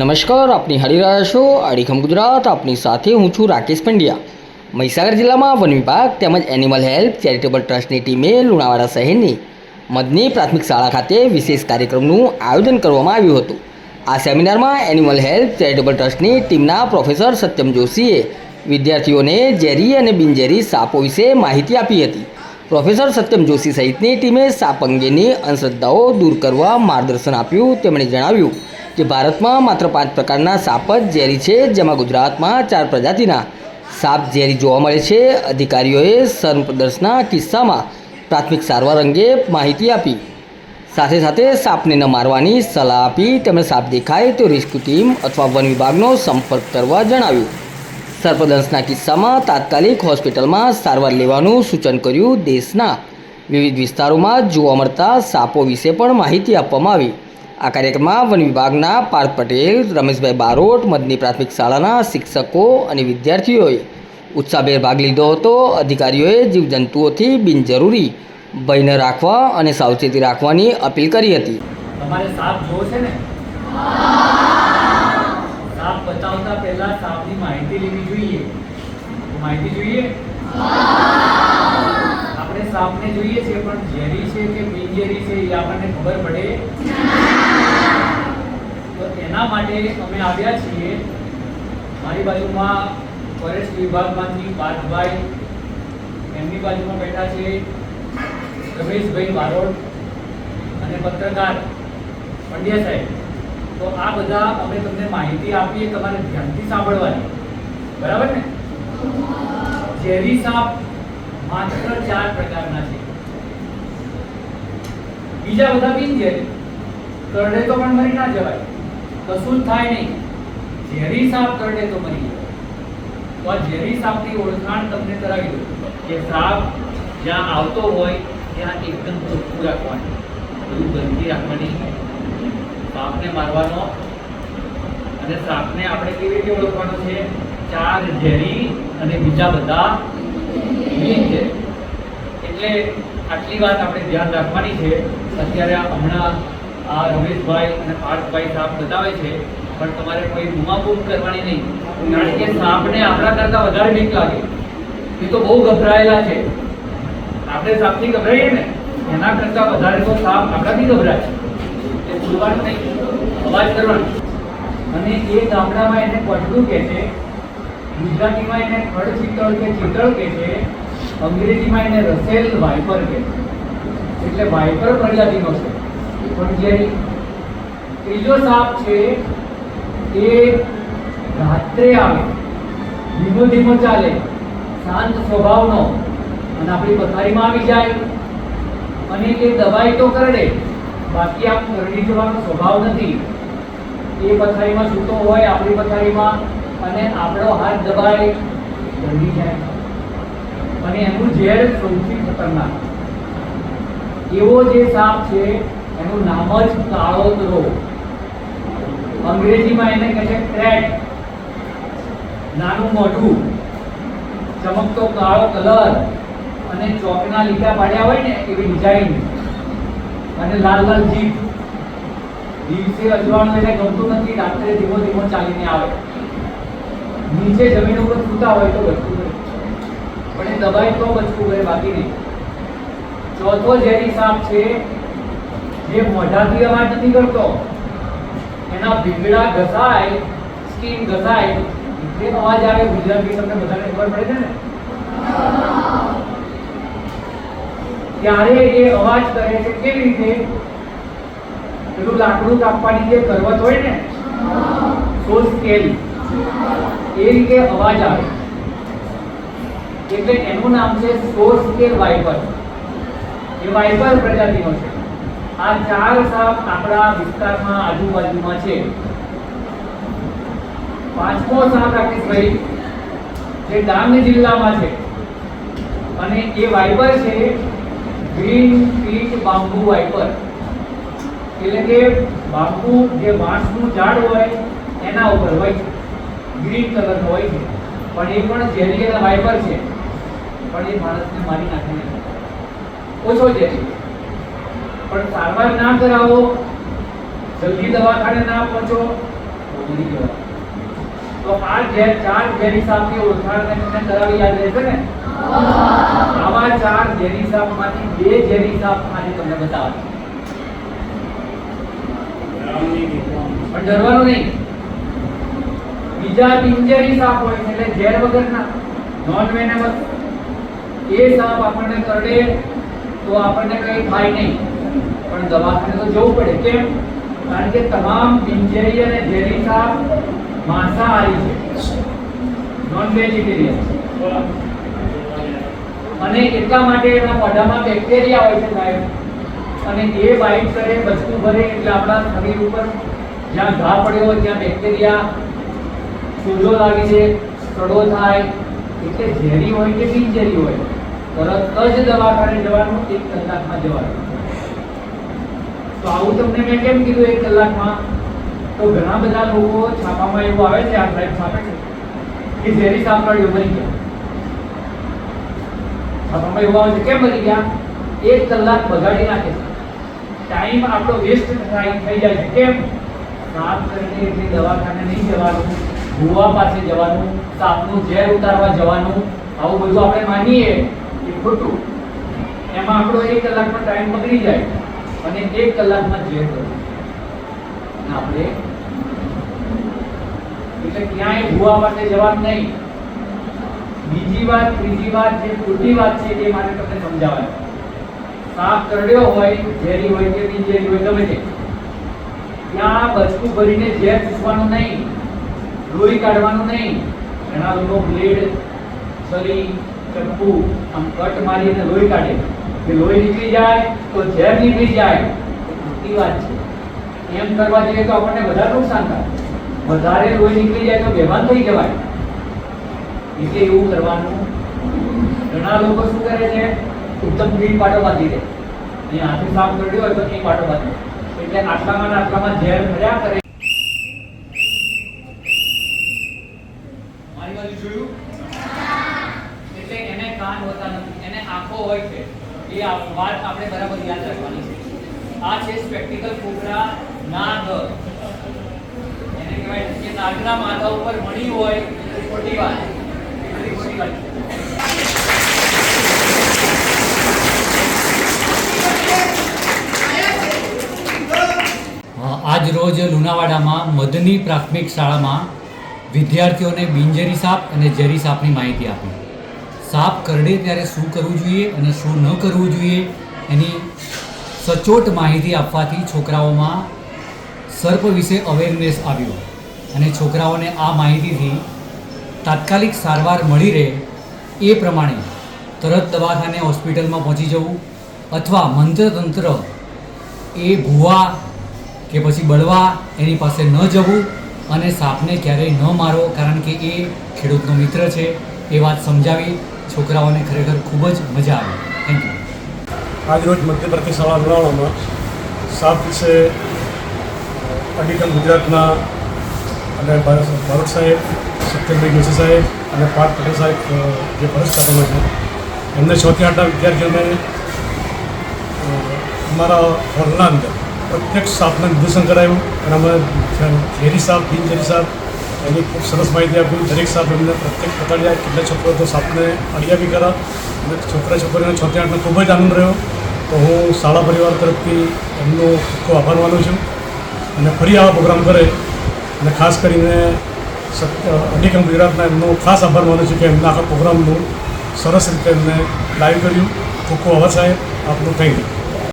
નમસ્કાર, આપની હારી રહ્યા છો અડીખમ ગુજરાત, આપની સાથે હું છું રાકેશ પંડ્યા. મહીસાગર જિલ્લામાં વન વિભાગ તેમજ એનિમલ હેલ્થ ચેરિટેબલ ટ્રસ્ટની ટીમે લુણાવાડા શહેરની મદની પ્રાથમિક શાળા ખાતે વિશેષ કાર્યક્રમનું આયોજન કરવામાં આવ્યું હતું. આ સેમિનારમાં એનિમલ હેલ્થ ચેરિટેબલ ટ્રસ્ટની ટીમના પ્રોફેસર સત્યમ જોશીએ વિદ્યાર્થીઓને ઝેરી અને બિનઝેરી સાપો વિશે માહિતી આપી હતી. પ્રોફેસર સત્યમ જોશી સહિતની ટીમે સાપ અંગેની અંધશ્રદ્ધાઓ દૂર કરવા માર્ગદર્શન આપ્યું, તેમણે જણાવ્યું કે ભારતમાં માત્ર પાંચ પ્રકારના સાપ જ ઝેરી છે, જેમાં ગુજરાતમાં ચાર પ્રજાતિના સાપ ઝેરી જોવા મળે છે. અધિકારીઓએ સર્પદર્શના કિસ્સામાં પ્રાથમિક સારવાર અંગે માહિતી આપી. સાથે સાથે સાપને ન મારવાની સલાહ આપી તેમણે સાપ દેખાય તો રેસ્ક્યુ ટીમ અથવા વન વિભાગનો સંપર્ક કરવા જણાવ્યું. સર્પદંશના કિસ્સામાં તાત્કાલિક હોસ્પિટલમાં સારવાર લેવાનું સૂચન કર્યું દેશના વિવિધ વિસ્તારોમાં જોવા મળતા સાપો વિશે પણ માહિતી આપવામાં આવી. આ કાર્યક્રમમાં વન વિભાગના પાર્થ પટેલ, રમેશભાઈ બારોટ, મદની પ્રાથમિક શાળાના શિક્ષકો અને વિદ્યાર્થીઓએ ઉત્સાહભેર ભાગ લીધો હતો. અધિકારીઓએ જીવજંતુઓથી બિનજરૂરી ભયને રાખવા અને સાવચેતી રાખવાની અપીલ કરી હતી. આપણે સાપને જોઈએ છે, પણ ઝેરી છે કે બિનઝેરી છે એ આપણને ખબર પડે? તો એના માટે અમે આવ્યા છીએ. મારી બાજુમાં ફોરેસ્ટ વિભાગમાંથી પાર્થભાઈ, એમની બાજુમાં બેઠા છે રમેશભાઈ બારોટ અને પત્રકાર પંડ્યા સાહેબ. તો આ બધા અમે તમને માહિતી આપીએ, તમારે ધ્યાનથી સાંભળવાની. બરાબર ને? ઝેરી સાપ માત્ર ચાર પ્રકારના છે. બીજા બધા બિનઝેરી કરડે તો પણ મરી ના જવાય. કશું થાય નહીં. ઝેરી સાપ કરડે તો મરી જાય તો આ ઝેરી સાપની ઓળખાણ તમને કરાવી દઉં કે સાપ જ્યાં આવતો હોય, ત્યાં એકદમ ચોખ્ખું રાખવાનું. બધું ગંદકી રાખવાની. સાપને મારવાનો. અને સાપને આપણે કેવી રીતે ઓળખવાનો છે? ચાર ઝેરી અને બીજા બધા એટલે આટલી વાત આપણે ધ્યાન રાખવાની છે. અત્યારે હમણાં આ રમેશભાઈ અને પાર્થભાઈ સાપ બતાવે છે, પણ તમારે કોઈ બૂમાબૂમ કરવાની નહીં. કારણ કે સાપને આપણા કરતાં વધારે બીક લાગે. એ તો બહુ ગભરાયેલા છે. આપણે સાપથી ગભરાઈએ ને, એના કરતાં વધારે તો સાપ આપણાથી ગભરાય છે. એ બોલવાનું નહીં, અવાજ કરવાનો. અને એ ગામડામાં એને પડતું કહે છે, ગુજરાતીમાં એને ખડ ચિતળ કે ચિતળ કહે છે, અંગ્રેજીમાં એને રસેલ વાઇપર કહે છે. એટલે વાઇપર પ્રજાતિનો છે પણ ત્રીજો સાપ છે એ રાત્રે આવે. ધીમો ધીમો ચાલે. શાંત સ્વભાવનો. અને આપણી પથારીમાં આવી જાય. અને એ દવાઈ તો કરડે. બાકી આમ કરડી જવાનો સ્વભાવ નથી. એ પથારીમાં સૂતો હોય, આપણી પથારીમાં, અને આપણો હાથ દબાય કરડી જાય. અને એનું ઝેર સૌથી ખતરનાક. એવો જે સાપ છે એનું નામ જ કાળોતરો અંગ્રેજીમાં એને કહે છે ક્રેટ નાનું મોઢું. ચમકતો કાળો કલર. અને ચોકના લીટા પાડ્યા હોય ને એવી ડિઝાઇન અને લાલ લાલ જીભ. દિવસે અજવાળું એને ગમતું નથી, રાત્રે ધીમો ધીમો ચાલીને આવે. નીચે જમીન ઉપર સૂતા હોય તો બચવું કરે પણ એ દબાય તો બચવું કરે બાકી નહીં. ચોથો ઝેરી સાપ છે જે મોઢાથી અવાજ નથી કરતો એના ભીંગડા ઘસાય સ્કીન ઘસાય એટલે અવાજ આવે ગુજરાતી તમને બધાને ખબર પડે છે ને ત્યારે એ અવાજ કરે છે કેવી રીતે પેલું લાકડું કાપવાની જે કરવત હોય ને સો સ્કેલ એ રીતે અવાજ આવે એટલે એનું નામ છે સો સ્કેલ વાઇપર એ વાઇપર પ્રજાતિનો છે આ ચાર સાપ આપણા વિસ્તારમાં આજુબાજુમાં છે. પાંચમો સાપ રાકેશભાઈ જે ડાંગ જિલ્લામાં છે. અને એ વાઇપર છે, ગ્રીન પીટ બાંબુ વાઇપર એટલે કે બાંબુ જે વાંસનું ઝાડ હોય, એના ઉપર હોય છે. ગ્રીન કલરનો હોય છે. પણ એ પણ ઝેરી વાઇપર છે. પણ એ માણસને મારી નાખે ઓછો ઝેરી. પણ સારવાર ના કરાવો, જલ્દી દવાખાને ના પહોંચો મરી જવાય તો આ જે ચાર ઝેરી સાપની ઓળખાણને તમને કરાવી યાદ રહેશે ને? આવા ચાર ઝેરી સાપમાંથી બે ઝેરી સાપ આજે તમને બતાવે. પણ ડરવાનું નહીં. બીજા બિનઝેરી સાપ હોય છે, એટલે ઝેર વગરના, નોન વેનેમસ એ સાપ આપણને કરડે તો આપણને કંઈ થાય નહીં. પણ દવાખાને તો જવું પડે. કેમ? કારણ કે તમામ બિનઝેરી અને ઝેરી સાપ માંસાહારી છે. નોન વેજીટેરિયન અને એટલા માટે એના મોઢામાં બેક્ટેરિયા હોય છે સાહેબ. અને એ બાઇટ કરે બચકું ભરે, એટલે આપણા શરીર ઉપર જ્યાં ઘા પડ્યો હોય ત્યાં બેક્ટેરિયા સોજો લાગે છે, સડો થાય. એટલે ઝેરી હોય કે બિનઝેરી હોય, તરત જ દવાખાને જવાનું, એક કલાકમાં જવાનું. તો આવું તમને મેં કેમ કીધું એક કલાકમાં? તો ઘણા બધા લોકો છાપામાં એવું આવે છે, આ સાહેબ છાપે છે, કે ઝેરી સાંભળ્યો બની ગયા. છાપામાં એવું આવે છે, કેમ બની ગયા? એક કલાક બગાડી નાખે છે. ટાઈમ આપણો વેસ્ટ થાય, થઈ જાય છે. કેમ? સાફ કરીને એટલે દવાખાને નહીં જવાનું, ભૂવા પાસે જવાનું, સાપનું ઝેર ઉતારવા જવાનું, આવું બધું આપણે માનીએ એ ખોટું. એમાં આપણો એક કલાકનો ટાઈમ બગડી જાય. અને એક કલાકમાં ઝેર કરવું આપણે એટલે ક્યાંય ભૂવા માટે જવાનું નહીં. બીજી વાત, ત્રીજી વાત, જે ખોટી વાત છે એ મારે તમને સમજાવવાની સાપ કરડ્યો હોય, ઝેરી હોય કે બિનઝેરી હોય, ગમે તે. ત્યાં બચકું ભરીને ઝેર ચૂસવાનું નહીં. લોહી કાઢવાનું નહીં. ઘણા લોકો બ્લેડ છરી ચપ્પુ આમ કટ મારીને લોહી કાઢે. કે લોહી નીકળી જાય તો ઝેર નીકળી જાય. એ વાત છે. એમ કરવા જઈએ તો આપણને વધારે નુકસાન થાય. વધારે લોહી નીકળી જાય તો બેભાન થઈ જવાય. એટલે એવું કરવાનું. ઘણા લોકો શું કરે છે? ઉત્તમ ક્લીન પાટો બાંધી દે. એ હાથે સાફ કર્યો હોય તો એ પાટો બાંધી. એટલે આટલામાં આટલામાં ઝેર ભર્યા કરે મારી બાજુ જોયું એટલે એને કાન હોતા નથી એને આંખો હોય છે એ આ વાત આપણે બરાબર યાદ રાખવાની છે. આ છે સ્પેક્ટિકલ કોબરા નાગ. એને કહેવાય કે નાગના માથા ઉપર મણી હોય, એ ખોટી વાત. ખોટી વાત. આજ રોજ લુણાવાડામાં મદની પ્રાથમિક શાળામાં વિદ્યાર્થીઓને બિંજરી સાપ અને જરી સાપની માહિતી આપી. સાપ કરડે ત્યારે શું કરવું જોઈએ અને શું ન કરવું જોઈએ એની સચોટ માહિતી આપવાથી છોકરાઓમાં સર્પ વિશે અવેરનેસ આવ્યો. અને છોકરાઓને આ માહિતીથી તાત્કાલિક સારવાર મળી રહે એ પ્રમાણે તરત દવાખાને હોસ્પિટલમાં પહોંચી જવું અથવા મંત્રતંત્ર એ ભૂવા કે પછી બળવા એની પાસે ન જવું અને સાપને ક્યારેય ન મારો કારણ કે એ ખેડૂતનો મિત્ર છે એ વાત સમજાવી છોકરાઓને ખરેખર ખૂબ જ મજા આવી. થેન્ક યુ આજરોજ મધ્ય પ્રદેશ શાળા લુણાવાડામાં સાપ વિશે અડીકમ ગુજરાતના અને ભારત સાહેબ સત્યભાઈ જોશી સાહેબ અને પાર્થ પટેલ સાહેબ જે કાપવામાં છે, એમને છથી આઠના વિદ્યાર્થીઓને અમારા હોલના અંદર પ્રત્યક્ષ સાપનું નિદર્શન કરાયું અને અમે ઝેરી સાપ બિનઝેરી સાપ એની ખૂબ સરસ માહિતી આપી. દરેક સાહેબ એમને પ્રત્યેક પતાડ્યા કેટલા છોકરો તો સાપને અડિયા બી કરા અને છોકરા છોકરીઓને છોતે આઠનો ખૂબ જ આનંદ રહ્યો. તો હું શાળા પરિવાર તરફથી એમનો ખૂબ આભાર માનું છું. અને ફરી આવા પ્રોગ્રામ કરે. અને ખાસ કરીને સત્ય ગુજરાતના એમનો ખાસ આભાર માનું છું કે એમના આખા પ્રોગ્રામનું સરસ રીતે એમને લાઈવ કર્યું. ખૂબ ખૂબ આભાર સાહેબ. આપનું થેન્ક યુ.